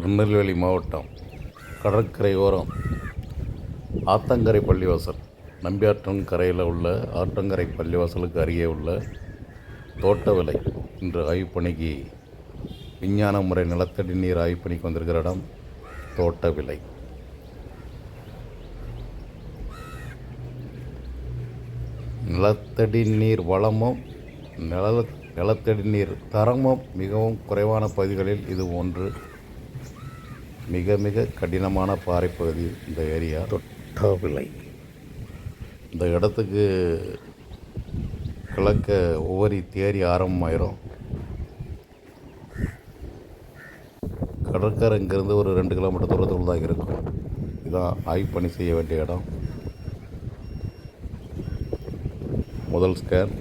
திருநெல்வேலி மாவட்டம் கடற்கரை ஓரம் ஆத்தங்கரை பள்ளிவாசல் நம்பியாற்றன் கரையில் உள்ள ஆற்றங்கரை பள்ளிவாசலுக்கு அருகே உள்ள தோட்ட விலை இன்று ஆய்வுப்பணிக்கு விஞ்ஞான முறை நிலத்தடி நீர் ஆய்வுப்பணிக்கு வந்திருக்கிற இடம் தோட்ட விலை நிலத்தடி நீர் வளமும் நில நிலத்தடி நீர் தரமும் மிகவும் குறைவான பகுதிகளில் இது ஒன்று. மிக மிக கடினமான பாறை பகுதி இந்த ஏரியா. தொட்டாவிலை இந்த இடத்துக்கு கிழக்க ஒவ்வொரு தேரி ஆரம்பமாயிரும். கடற்கரை இங்கேருந்து ஒரு ரெண்டு கிலோமீட்டர் தூரத்தில் தான் இருக்கும். இதான் ஆய்வு பணி செய்ய வேண்டிய இடம். முதல் ஸ்கேன்.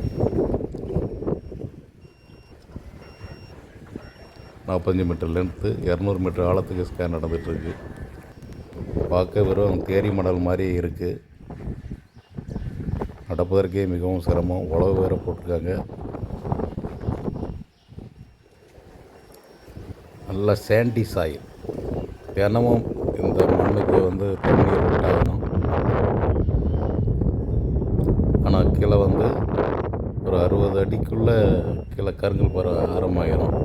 நாற்பத்தஞ்சு மீட்டர் லென்த்து இரநூறு மீட்டர் ஆழத்துக்கு ஸ்கேன் நடந்துகிட்ருக்கு பார்க்க வெறும் தேரி மடல் மாதிரி இருக்குது நடப்பதற்கே மிகவும் சிரமம். உழவு வேற போட்டிருக்காங்க. நல்ல சாண்டி சாயில் தினமும் இந்த மண்ணுக்கு வந்து தண்ணீர் விட்டாகணும் ஆனால் கீழே வந்து ஒரு அறுபது அடிக்குள்ளே கீழே கருங்கல் பர ஆரம்பமாயிரும்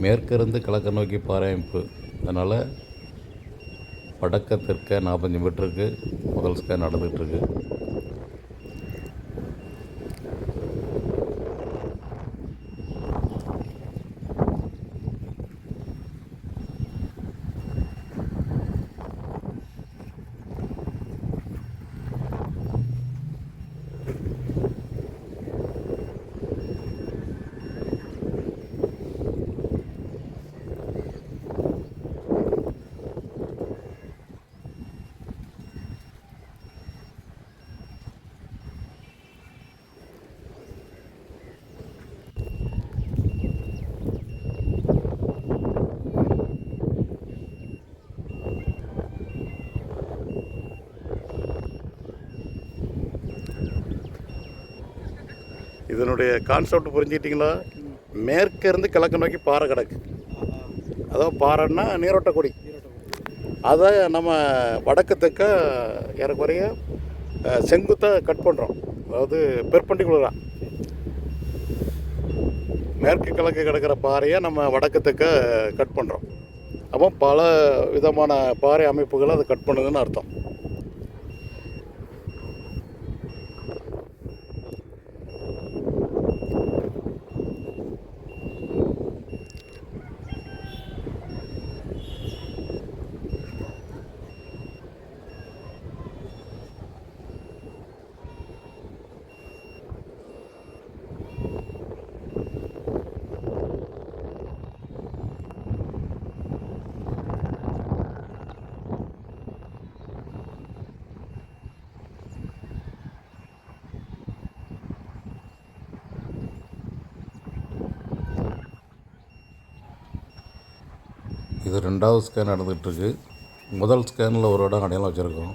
மேற்கிருந்து கிழக்கு நோக்கி பாறை அதனால் வடக்க தெற்க நாற்பத்தஞ்சு மீட்டருக்கு முதல் ஸ்கேன் நடந்துகிட்ருக்கு இதனுடைய கான்செப்ட் புரிஞ்சுக்கிட்டீங்களா? மேற்கேருந்து கிழக்கு நோக்கி பாறை கிடக்கு. அதாவது பாறைன்னா நீரோட்ட கொடி. அதை நம்ம வடக்கு தெற்க ஏறக்குறைய செங்குத்தாக கட் பண்ணுறோம் அதாவது பெர்பண்டிகுலராக மேற்கு கிழக்கு கிடக்கிற பாறையை நம்ம வடக்கு தெற்க கட் பண்ணுறோம் அப்போ பல விதமான பாறை அமைப்புகளை அதை கட் பண்ணுதுன்னு அர்த்தம். இது ரெண்டாவது ஸ்கேன் நடந்துகிட்ருக்கு. முதல் ஸ்கேனில் ஒரு இடம் அடையாளம் வச்சுருக்கோம்.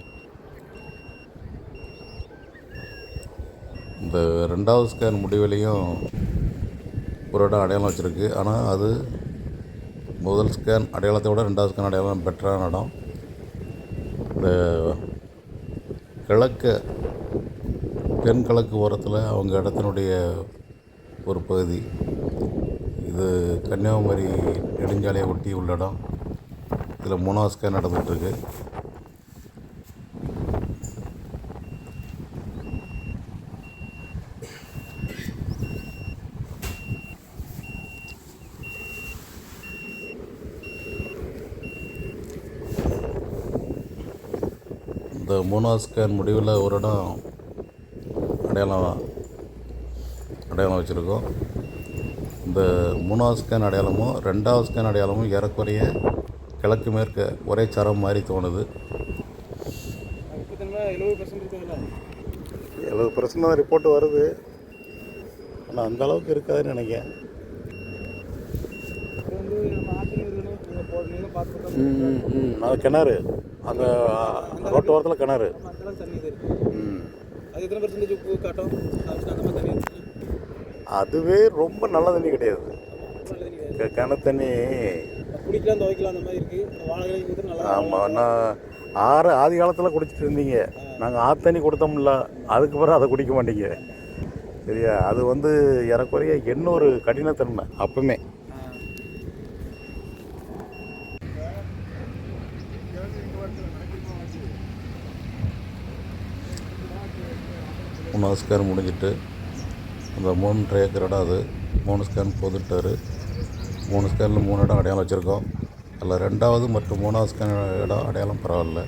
இந்த ரெண்டாவது ஸ்கேன் முடிவிலையும் ஒரு இடம் அடையாளம் வச்சுருக்கு. ஆனால் அது முதல் ஸ்கேன் அடையாளத்தை விட ரெண்டாவது ஸ்கேன் அடையாளம் பெட்டரான இடம். இந்த கிழக்கு தென்கிழக்கு ஓரத்தில் அவங்க இடத்தினுடைய ஒரு பகுதி. இது கன்னியாகுமரி நெடுஞ்சாலையை ஒட்டி உள்ள இடம். இதில் மூணாவது ஸ்கேன் நடந்துகிட்ருக்கு. இந்த மூணாவது ஸ்கேன் முடிவில் ஒரு இடம் அடையாளம் அடையாளம் வச்சுருக்கோம். இந்த மூணாவது ஸ்கேன் அடையாளமும் ரெண்டாவது ஸ்கேன் அடையாளமும் ஏறக்குறைய கிழக்கு மேற்க ஒரே சரம் மாதிரி தோணுது. எழுபது பர்சன்ட் பர்சன்ட் தான் ரிப்போர்ட் வருது. ஆனால் அந்த அளவுக்கு இருக்காதுன்னு நினைக்கிறேன். பார்த்து ம் ம். அது கிணறு. அந்த ரோட்டு ஓரத்தில் கிணறு. ம். அது எத்தனை பர்சன்டேஜ் உப்பு காட்டும் ஆப்ஷன் அந்த மாதிரி தண்ணி இருந்துச்சுன்னா அதுவே ரொம்ப நல்ல தண்ணி கிடையாது. கிண தண்ணி. ஆமாம் நான் ஆறு ஆதி காலத்தில் குடிச்சிட்டு இருந்தீங்க. நாங்கள் ஆத்தண்ணி கொடுத்தோம்ல அதுக்கு பிறகு அதை குடிக்க மாட்டீங்க. சரியா? அது வந்து ஏறக்குறைய இன்னொரு கடினத்தன்மை அப்பவுமே ஸ்கேன் முடிஞ்சிட்டு. அந்த மூன்றரை ஏக்கர் இடம் அது. மூணு ஸ்கேன் போதுட்டார். மூணு ஸ்கேனில் மூணு இடம் அடையாளம் வச்சுருக்கோம். அதில் ரெண்டாவது மற்றும் மூணாவது ஸ்கேன் இடம் அடையாளம் பரவாயில்ல.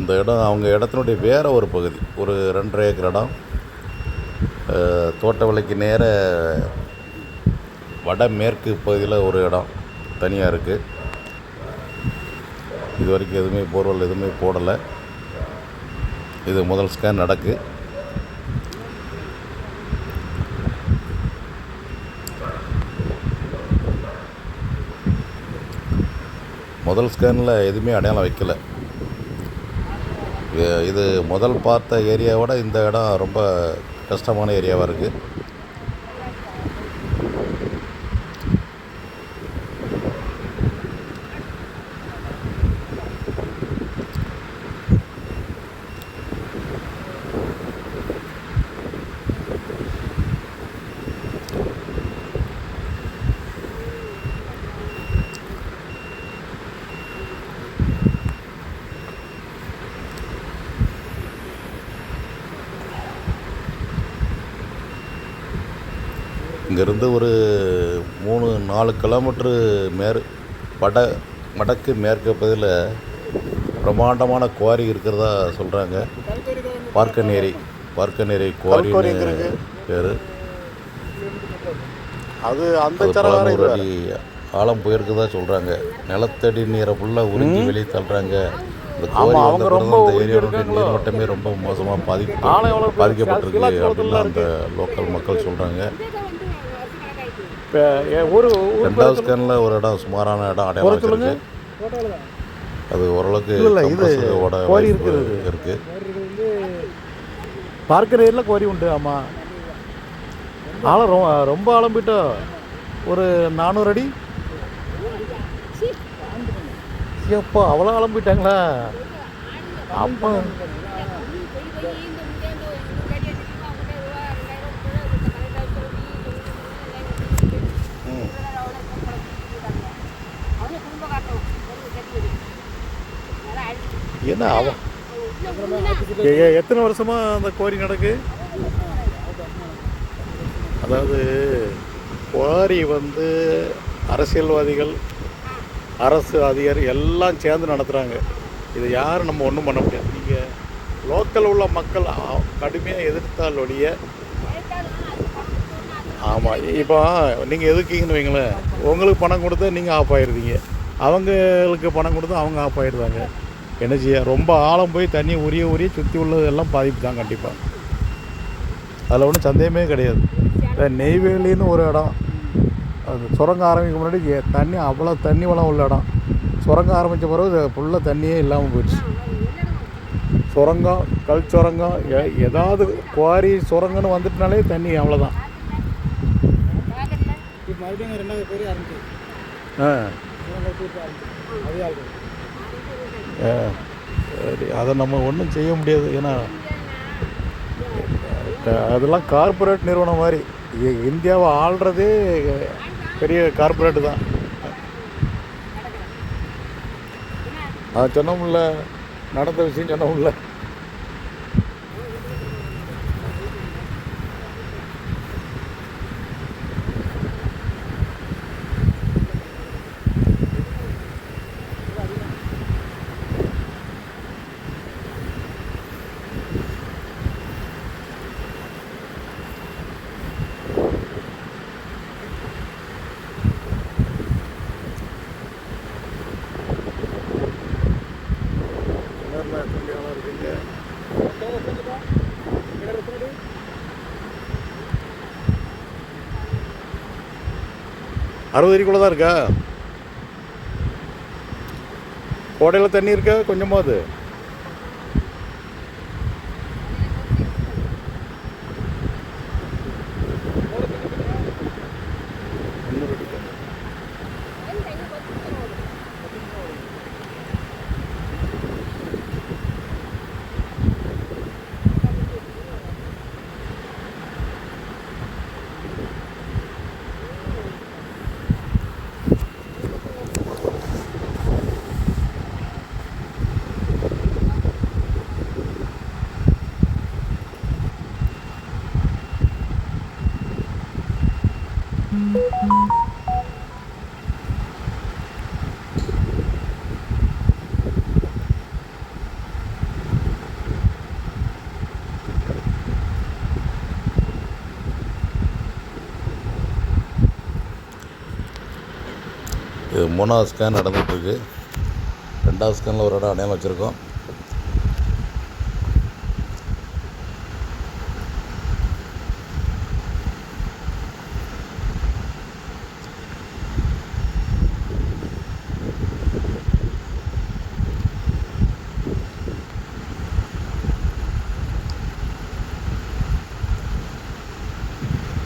இந்த இடம் அவங்க இடத்தினுடைய வேறு ஒரு பகுதி. ஒரு ரெண்டரை ஏக்கர் இடம். தோட்ட விலைக்கு நேர வடமேற்கு பகுதியில் ஒரு இடம் தனியாக இருக்குது இது வரைக்கும் எதுவுமே போர்வெல் எதுவுமே போடலை. இது முதல் ஸ்கேன் நடக்கு. முதல் ஸ்கேனில் எதுவுமே அடையாளம் வைக்கல. இது- இது முதல் பார்த்த ஏரியாவோட இந்த இடம் ரொம்ப கஷ்டமான ஏரியாவாக இருக்குது இங்கேருந்து ஒரு மூணு நாலு கிலோமீட்ரு மேற் வட வடக்கு மேற்கு பகுதியில் பிரம்மாண்டமான குவாரி இருக்கிறதா சொல்கிறாங்க பார்க்கநேரி பார்க்கநேரி குவாரின்னு பேர். அது அந்த அடி ஆழம் போயிருக்குதா சொல்கிறாங்க நிலத்தடி நீரை ஃபுல்லாக உறிஞ்சி வெளியே தள்ளுறாங்க இந்த வந்த ரொம்ப பிறகு அந்த உறிஞ்சி ஏரியாவுடைய இருக்காங்களோ? நீர்மட்டமே ரொம்ப மோசமாக போகுது? பாதிக்கப்பட்டிருக்கு அப்படின்லாம் அந்த லோக்கல் மக்கள் சொல்கிறாங்க இப்போ ஊர் ரெண்டாவது ஸ்கேனில் ஒரு இடம் சுமாரான இடம் அடையாளம் ஒரு தான் அது ஓரளவுக்கு இல்ல, இது வாய்ப்பு இருக்கிறது. இருக்கு. போடுறது வந்து பார்க்கிற ஏரியில் கோரி உண்டு ஆமாம் ஆழம் ரொம்ப ரொம்ப ஆழம் ஒரு நானூறு அடி. எப்போ அவ்வளோ ஆழம் போயிட்டாங்களா அப்போ. என்ன அவன் எத்தனை வருஷமா அந்த கோரி நடக்கு? அதாவது குவாரி வந்து அரசியல்வாதிகள் அரசு அதிகாரி எல்லாம் சேர்ந்து நடத்துகிறாங்க இது யாரும் நம்ம ஒன்றும் பண்ண முடியாது. நீங்கள் லோக்கல் உள்ள மக்கள் கடுமையாக எதிர்த்தால் ஒழிய ஆமாம் இப்போ நீங்கள் எதுக்கீங்கன்னு வைங்களேன். உங்களுக்கு பணம் கொடுத்தா நீங்கள் ஆஃப் ஆயிடுவீங்க. அவங்களுக்கு பணம் கொடுத்தா அவங்க ஆஃப் ஆயிடுவாங்க. என்ன செய்ய ரொம்ப ஆழம் போய் தண்ணி உரிய உரிய சுற்றி உள்ளதெல்லாம் பாதிப்பு தான் கண்டிப்பாக அதில் ஒன்றும் சந்தேகமே கிடையாது. நெய்வேலின்னு ஒரு இடம். அது சுரங்கம் ஆரம்பிக்க முன்னாடி தண்ணி அவ்வளோ தண்ணி வளம் உள்ள இடம். சுரங்கம் ஆரம்பித்த பிறகு ஃபுல்லாக தண்ணியே இல்லாமல் போயிடுச்சு. சுரங்கம் கல் சுரங்கம் ஏதாவது குவாரி சுரங்கம்னு வந்துட்டுனாலே தண்ணி அவ்வளோதான் ஆ. சரி அதை நம்ம ஒன்றும் செய்ய முடியாது. ஏன்னா அதெல்லாம் கார்ப்பரேட் நிறுவனம் மாதிரி. இந்தியாவை ஆள்றதே பெரிய கார்ப்பரேட்டு தான். அது சொன்னோம்ல நடந்த விஷயம் சொன்னோம்ல அறுபது அடிக்குள்ளே தான் இருக்கா? கோடையில் தண்ணி இருக்கா? கொஞ்சமாவது இது மூணாவது ஸ்கேன் நடந்துகிட்ருக்கு. ரெண்டாவது ஸ்கேனில் ஒரு இடம் அடையாளம் வச்சுருக்கோம்.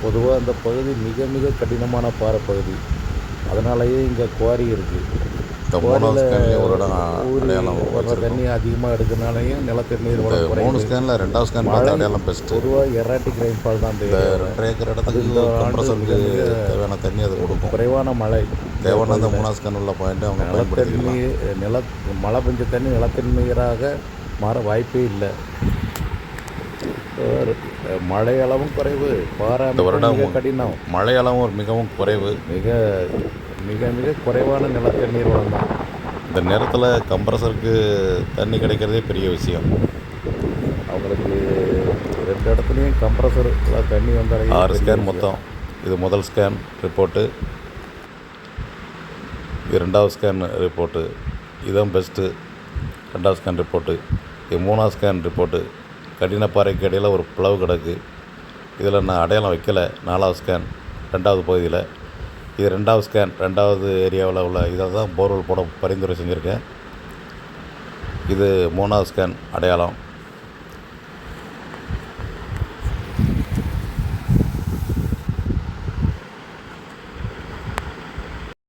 பொதுவாக அந்த பகுதி மிக மிக கடினமான பாறை பகுதி. அதனாலேயே இங்கே குவாரி இருக்குது வர்ற தண்ணி அதிகமாக எடுக்கிறனாலையும் நிலத்தண்ணீர் மூணு ஸ்கேனில் ரெண்டாவது ஸ்கேன் பார்த்த அடையாளம் பெஸ்ட்டு பொதுவாக எராட்டிக் ரெயின்ஃபால் தான் இந்த. ரெண்டரை ஏக்கர் இடத்துக்கு கம்ப்ரஸருக்கு தேவையான தண்ணி அது கொடுக்கும். குறைவான மழை. தேவையான அந்த மூணாவது ஸ்கேன் உள்ள பாயிண்ட் அவங்க நிலத்தண்ணீர் நில மழை பெஞ்ச தண்ணி நிலத்தண்ணீராக மாற வாய்ப்பே இல்லை. மழை அளவும் குறைவு இந்த வருடம் கடினம். மழை அளவும் ஒரு மிகவும் குறைவு. மிக மிக மிக குறைவான நிலத்தண்ணீர் வளம் தான் இந்த நேரத்தில் கம்ப்ரஸருக்கு தண்ணி கிடைக்கிறதே பெரிய விஷயம். அவங்களுக்கு ரெண்டு இடத்துலையும் கம்ப்ரஸரில் தண்ணி வந்தாலே ஆறு ஸ்கேன் மொத்தம். இது முதல் ஸ்கேன் ரிப்போர்ட்டு. இது ரெண்டாவது ஸ்கேன் ரிப்போர்ட்டு. இதுதான் பெஸ்ட்டு. ரெண்டாவது ஸ்கேன் ரிப்போர்ட்டு. இது மூணாவது ஸ்கேன் ரிப்போர்ட்டு. கடினப்பாறைக்கு இடையில் ஒரு பிளவு கிடக்கு. இதில் நான் அடையாளம் வைக்கலை. நாலாவது ஸ்கேன் ரெண்டாவது பகுதியில். இது ரெண்டாவது ஸ்கேன் ரெண்டாவது ஏரியாவில் உள்ள இதை தான் போர்வெல் போட பரிந்துரை செஞ்சுருக்கேன். இது மூணாவது ஸ்கேன் அடையாளம்.